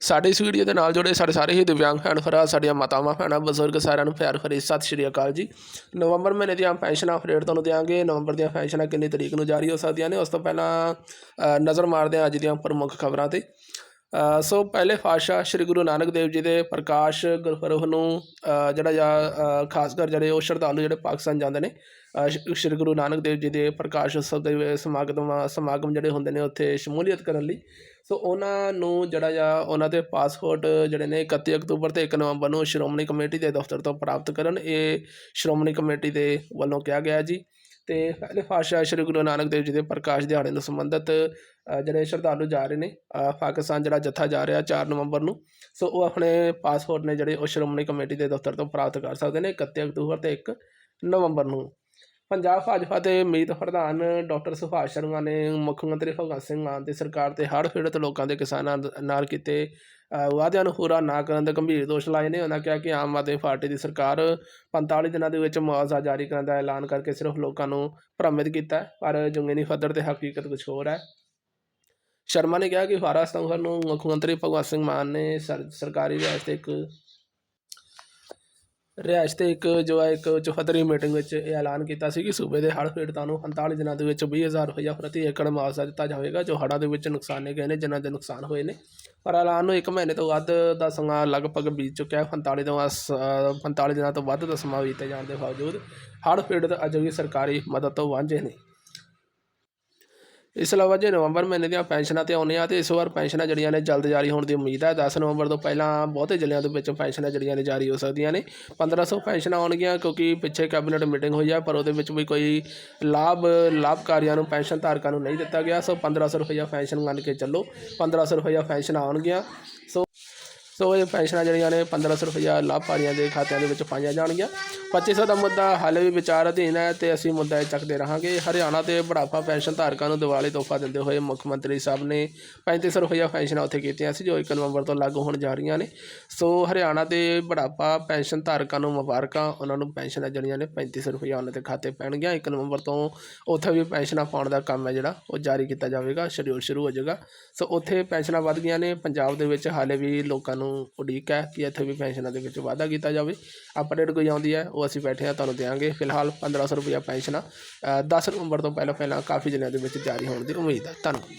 ਸਾਡੇ ਇਸ ਵੀਡੀਓ ਦੇ ਨਾਲ ਜੁੜੇ ਸਾਡੇ ਸਾਰੇ ਹੀ ਦਿਵਿਆਂਗ ਭੈਣ ਭਰਾ, ਸਾਡੀਆਂ ਮਾਤਾਵਾਂ, ਭੈਣਾਂ, ਬਜ਼ੁਰਗ ਸਾਰਿਆਂ ਨੂੰ ਪਿਆਰ ਭਰੀ ਸਤਿ ਸ਼੍ਰੀ ਅਕਾਲ ਜੀ। ਨਵੰਬਰ ਮਹੀਨੇ ਦੀਆਂ ਪੈਨਸ਼ਨਾਂ ਅਪਡੇਟ ਤੁਹਾਨੂੰ ਦਿਆਂਗੇ। ਨਵੰਬਰ ਦੀਆਂ ਪੈਨਸ਼ਨਾਂ ਕਿੰਨੀ ਤਰੀਕ ਨੂੰ ਜਾਰੀ ਹੋ ਸਕਦੀਆਂ ਨੇ? ਉਸ ਤੋਂ ਪਹਿਲਾਂ ਨਜ਼ਰ ਮਾਰਦੇ ਹਾਂ ਅੱਜ ਦੀਆਂ ਪ੍ਰਮੁੱਖ ਖਬਰਾਂ ਤੇ। ਸੋ ਪਹਿਲੇ ਪਾਤਸ਼ਾਹ ਸ੍ਰੀ ਗੁਰੂ ਨਾਨਕ ਦੇਵ ਜੀ ਦੇ ਪ੍ਰਕਾਸ਼ ਗੁਰਪੁਰਬ ਨੂੰ ਜਿਹੜਾ ਆ ਖਾਸ ਕਰ ਜਿਹੜੇ ਉਹ ਸ਼ਰਧਾਲੂ ਜਿਹੜੇ ਪਾਕਿਸਤਾਨ ਜਾਂਦੇ ਨੇ ਸ਼- ਸ੍ਰੀ ਗੁਰੂ ਨਾਨਕ ਦੇਵ ਜੀ ਦੇ ਪ੍ਰਕਾਸ਼ ਉਤਸਵ ਦੇ ਸਮਾਗਮ ਸਮਾਗਮ ਜਿਹੜੇ ਹੁੰਦੇ ਨੇ ਉੱਥੇ ਸ਼ਮੂਲੀਅਤ ਕਰਨ ਲਈ। ਸੋ ਉਹਨਾਂ ਨੂੰ ਜਿਹੜਾ ਆ ਉਹਨਾਂ ਦੇ ਪਾਸਪੋਰਟ ਜਿਹੜੇ ਨੇ 31 ਅਕਤੂਬਰ ਤੇ 1 ਨਵੰਬਰ ਨੂੰ ਸ਼੍ਰੋਮਣੀ ਕਮੇਟੀ ਦੇ ਦਫ਼ਤਰ ਤੋਂ ਪ੍ਰਾਪਤ ਕਰਨ, ਇਹ ਸ਼੍ਰੋਮਣੀ ਕਮੇਟੀ ਦੇ ਵੱਲੋਂ ਕਿਹਾ ਗਿਆ ਜੀ। ਅਤੇ ਪਹਿਲੇ ਪਾਤਸ਼ਾਹ ਸ੍ਰੀ ਗੁਰੂ ਨਾਨਕ ਦੇਵ ਜੀ ਦੇ ਪ੍ਰਕਾਸ਼ ਦਿਹਾੜੇ ਨੂੰ ਸੰਬੰਧਿਤ ਜਿਹੜੇ ਸ਼ਰਧਾਲੂ ਜਾ ਰਹੇ ਨੇ ਪਾਕਿਸਤਾਨ ਜਿਹੜਾ ਜੱਥਾ ਜਾ ਰਿਹਾ 4 ਨਵੰਬਰ ਨੂੰ, ਸੋ ਉਹ ਆਪਣੇ ਪਾਸਪੋਰਟ ਨੇ ਜਿਹੜੇ ਉਹ ਸ਼੍ਰੋਮਣੀ ਕਮੇਟੀ ਦੇ ਦਫ਼ਤਰ ਤੋਂ ਪ੍ਰਾਪਤ ਕਰ ਸਕਦੇ ਨੇ 31 ਅਕਤੂਬਰ ਤੇ 1 ਨਵੰਬਰ ਨੂੰ। ਪੰਜਾਬ ਭਾਜਪਾ ਦੇ ਮੀਤ ਪ੍ਰਧਾਨ ਡਾਕਟਰ ਸੁਭਾਸ਼ ਸ਼ਰਮਾ ਨੇ ਮੁੱਖ ਮੰਤਰੀ ਭਗਵੰਤ ਸਿੰਘ ਮਾਨ ਦੀ ਸਰਕਾਰ ਤੇ ਹੜ੍ਹ ਪੀੜਤ ਲੋਕਾਂ ਦੇ ਕਿਸਾਨਾਂ ਦ- ਨਾਲ ਕੀਤੇ ਵਾਅਦਿਆਂ ਨੂੰ ਪੂਰਾ ਨਾ ਕਰਨ ਦੇ ਗੰਭੀਰ ਦੋਸ਼ ਲਾਏ ਨੇ। ਉਹਨਾਂ ਕਿਹਾ ਕਿ ਆਮ ਆਦਮੀ ਪਾਰਟੀ ਦੀ ਸਰਕਾਰ 45 ਦਿਨਾਂ ਦੇ ਵਿੱਚ ਮੁਆਵਜ਼ਾ ਜਾਰੀ ਕਰਨ ਦਾ ਐਲਾਨ ਕਰਕੇ ਸਿਰਫ ਲੋਕਾਂ ਨੂੰ ਭ੍ਰਮਿਤ ਕੀਤਾ ਪਰ ਜੰਗੀਨੀ ਪੱਧਰ ਤੇ ਹਕੀਕਤ ਕੁਝ ਹੋਰ ਹੈ। ਸ਼ਰਮਾ ਨੇ ਕਿਹਾ ਕਿ 12 ਸਤੰਬਰ ਨੂੰ ਮੁੱਖ ਮੰਤਰੀ ਭਗਵੰਤ ਸਿੰਘ ਮਾਨ ਨੇ ਸਰਕਾਰੀ ਰਿਹਾਇਸ਼ ਤੇ ਇੱਕ ਰਿਹਾਇਸ਼ ਤੇ ਇੱਕ ਜੋ ਹੈ, ਇੱਕ ਚੌਹੱਤਰੀ ਮੀਟਿੰਗ ਵਿੱਚ ਇਹ ਐਲਾਨ ਕੀਤਾ ਸੀ ਕਿ ਸੂਬੇ ਦੇ ਹੜ੍ਹ ਪੀੜਤਾਂ ਨੂੰ 45 ਦਿਨਾਂ ਦੇ ਵਿੱਚ 20000 ਰੁਪਇਆ ਪ੍ਰਤੀ ਏਕੜ ਮੁਆਵਜ਼ਾ ਦਿੱਤਾ ਜਾਵੇਗਾ, ਜੋ ਹੜ੍ਹਾਂ ਦੇ ਵਿੱਚ ਨੁਕਸਾਨੇ ਗਏ ਨੇ, ਜਿਨ੍ਹਾਂ ਦੇ ਨੁਕਸਾਨ ਹੋਏ ਨੇ। ਪਰ ਐਲਾਨ ਨੂੰ ਇੱਕ ਮਹੀਨੇ ਤੋਂ ਵੱਧ ਦਾ ਸਮਾਂ ਲਗਭਗ ਬੀਤ ਚੁੱਕਿਆ ਹੈ। 45 ਤੋਂ ਵੱਧ- 45 ਦਿਨਾਂ ਤੋਂ ਵੱਧ ਦਾ ਸਮਾਂ ਬੀਤੇ ਜਾਣ ਦੇ ਬਾਵਜੂਦ ਹੜ੍ਹ ਪੀੜਤ ਅਜੇ ਵੀ ਸਰਕਾਰੀ ਮਦਦ ਤੋਂ ਵਾਂਝੇ ਨੇ। ਇਸ ਇਲਾਵਾ ਜੇ ਨਵੰਬਰ ਮਹੀਨੇ ਦੀਆਂ ਪੈਨਸ਼ਨਾਂ ਤੇ ਆਉਂਦੇ ਆ ਤੇ ਇਸ ਵਾਰ ਪੈਨਸ਼ਨਾਂ ਜਿਹੜੀਆਂ ਨੇ ਜਲਦ ਜਾਰੀ ਹੋਣ ਦੀ ਉਮੀਦ ਹੈ। 10 ਨਵੰਬਰ ਤੋਂ ਪਹਿਲਾਂ ਬਹੁਤੇ ਜ਼ਿਲ੍ਹਿਆਂ ਦੇ ਵਿੱਚ ਪੈਨਸ਼ਨਾਂ ਜਿਹੜੀਆਂ ਨੇ ਜਾਰੀ ਹੋ ਸਕਦੀਆਂ ਨੇ। 1500 ਪੈਨਸ਼ਨਾਂ ਆਉਣਗੀਆਂ ਕਿਉਂਕਿ ਪਿੱਛੇ ਕੈਬਨਿਟ ਮੀਟਿੰਗ ਹੋਈ ਆ ਪਰ ਉਹਦੇ ਵਿੱਚ ਵੀ ਕੋਈ ਲਾਭ, ਲਾਭਕਾਰੀਆਂ ਨੂੰ ਪੈਨਸ਼ਨ ਧਾਰਕਾਂ ਨੂੰ ਨਹੀਂ ਦਿੱਤਾ ਗਿਆ। ਸੋ 1500 ਰੁਪਈਆ ਪੈਨਸ਼ਨ ਮੰਨ ਕੇ ਚੱਲੋ। 1500 ਰੁਪਈਆ ਪੈਨਸ਼ਨ ਆਉਣਗੀਆਂ। ਸੋ ਇਹ ਪੈਨਸ਼ਨਾਂ ਜਿਹੜੀਆਂ ਨੇ 1500 ਰੁਪਈਆ ਲਾਭਪਾਤਰੀਆਂ ਦੇ ਖਾਤਿਆਂ ਦੇ ਵਿੱਚ ਪਾਈਆਂ ਜਾਣਗੀਆਂ। 2500 ਦਾ ਮੁੱਦਾ ਹਾਲੇ ਵੀ ਵਿਚਾਰ ਅਧੀਨ ਹੈ ਤੇ ਅਸੀਂ ਮੁੱਦਾ ਇਹ ਚੱਕਦੇ ਰਹਾਂਗੇ। ਹਰਿਆਣਾ ਤੇ ਬੁਢਾਪਾ ਪੈਨਸ਼ਨ ਧਾਰਕਾਂ ਨੂੰ ਦੀਵਾਲੀ ਤੋਹਫਾ ਦਿੰਦੇ ਹੋਏ ਮੁੱਖ ਮੰਤਰੀ ਸਾਹਿਬ ਨੇ 3500 ਰੁਪਈਆ ਪੈਨਸ਼ਨਾਂ ਉੱਥੇ ਕੀਤੀਆਂ ਸੀ, ਜੋ 1 ਨਵੰਬਰ ਤੋਂ ਲਾਗੂ ਹੋਣ ਜਾ ਰਹੀਆਂ ਨੇ। ਸੋ ਹਰਿਆਣਾ ਦੇ ਬੁਢਾਪਾ ਪੈਨਸ਼ਨ ਧਾਰਕਾਂ ਨੂੰ ਮੁਬਾਰਕਾਂ। ਉਹਨਾਂ ਨੂੰ ਪੈਨਸ਼ਨਾਂ ਜਿਹੜੀਆਂ ਨੇ 3500 ਰੁਪਈਆ ਉਹਨਾਂ ਦੇ ਖਾਤੇ ਪੈਣਗੀਆਂ। 1 ਨਵੰਬਰ ਤੋਂ ਉੱਥੇ ਵੀ ਪੈਨਸ਼ਨਾਂ ਪਾਉਣ ਦਾ ਕੰਮ ਹੈ ਜਿਹੜਾ, ਉਹ ਜਾਰੀ ਕੀਤਾ ਜਾਵੇਗਾ, ਸ਼ਡਿਊਲ ਸ਼ੁਰੂ ਹੋ ਜਾਏਗਾ ਸੋ ਉੱਥੇ ਪੈਨਸ਼ਨਾਂ ਵੱਧ ਗਈਆਂ ਨੇ। ਪੰਜਾਬ ਦੇ ਵਿੱਚ ਹਾਲੇ ਵੀ ਲੋਕਾਂ ਨੂੰ ਉਡੀਕ ਹੈ ਕਿ ਇੱਥੇ ਵੀ ਪੈਨਸ਼ਨਾਂ ਦੇ ਵਿੱਚ ਵਾਧਾ ਕੀਤਾ ਜਾਵੇ। ਅਪਡੇਟ ਕੋਈ ਆਉਂਦੀ ਹੈ ਉਹ ਅਸੀਂ ਬੈਠੇ ਹਾਂ ਤੁਹਾਨੂੰ ਦੇਵਾਂਗੇ ਫਿਲਹਾਲ 1500 ਰੁਪਇਆ ਪੈਨਸ਼ਨਾਂ ਅ, 10 ਨਵੰਬਰ ਤੋਂ ਪਹਿਲਾਂ ਪਹਿਲਾਂ ਕਾਫੀ ਜ਼ਿਲ੍ਹਿਆਂ ਦੇ ਵਿੱਚ ਜਾਰੀ ਹੋਣ ਦੀ ਉਮੀਦ ਹੈ। ਧੰਨਵਾਦ।